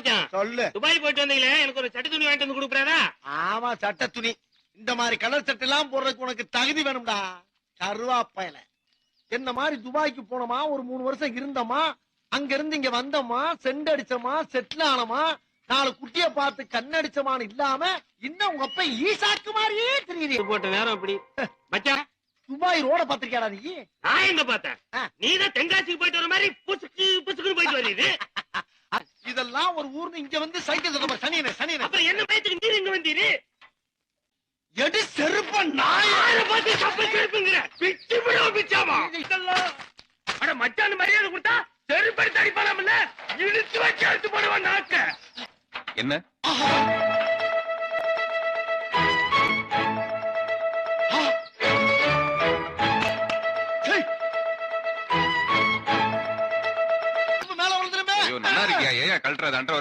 மச்சான். சொல்லு. துபாய் போயிட்டு வந்தீங்களே எனக்கு ஒரு சட்டி துணி வாங்கிட்டு வந்து கொடுக்குறாரா ஆமா சட்ட துணி. இந்த மாதிரி கலர் சட்டை எல்லாம் போடுறதுக்கு உனக்கு தகுதி வேணும்டா. கருவாப்பையில. என்ன மாதிரி துபாய்க்கு போனோமா ஒரு மூணு வருஷம் இருந்தோமா அங்க இருந்து இங்க வந்தோமா செண்ட் அடிச்சோமா செட்டில் ஆனோமா நாலு குட்டிய பார்த்து கண்ணடிச்சமான்னு இல்லாம இன்னும் உங்க அப்ப ஈசாக்கு மாதிரியே தெரியுது. போட்ட நேரம் இப்படி. மச்சான். துபாய் ரோட பாத்திருக்கியாடா நீ? நான் எங்க பார்த்தேன். நீதான் தென்காசிக்கு போயிட்டு வர மாதிரி புசுக்கு புசுக்குன்னு போயிட்டு வருது இதெல்லாம் ஒரு ஊர்னு இங்க வந்து சைக்கிள் சொல்ல சனியனே சனியனே. அப்புறம் என்ன பயத்துக்கு நீர் இங்க வந்தீரு? எடி செருப்ப நாய. யாரை பார்த்து கப்பல் செருப்புங்கிற. பிச்சு விடுவோம் பிச்சாமா? இதெல்லாம். அட மச்சான் மரியாதை கொடுத்தா செருப்படுத்தி அடிப்பானாம்ல இழுத்து வச்சு அழுத்து போடுவான் நாக்க. என்ன? ஐயோ நல்லா இருக்கியா? ஏயா கழட்டுறது அண்டர்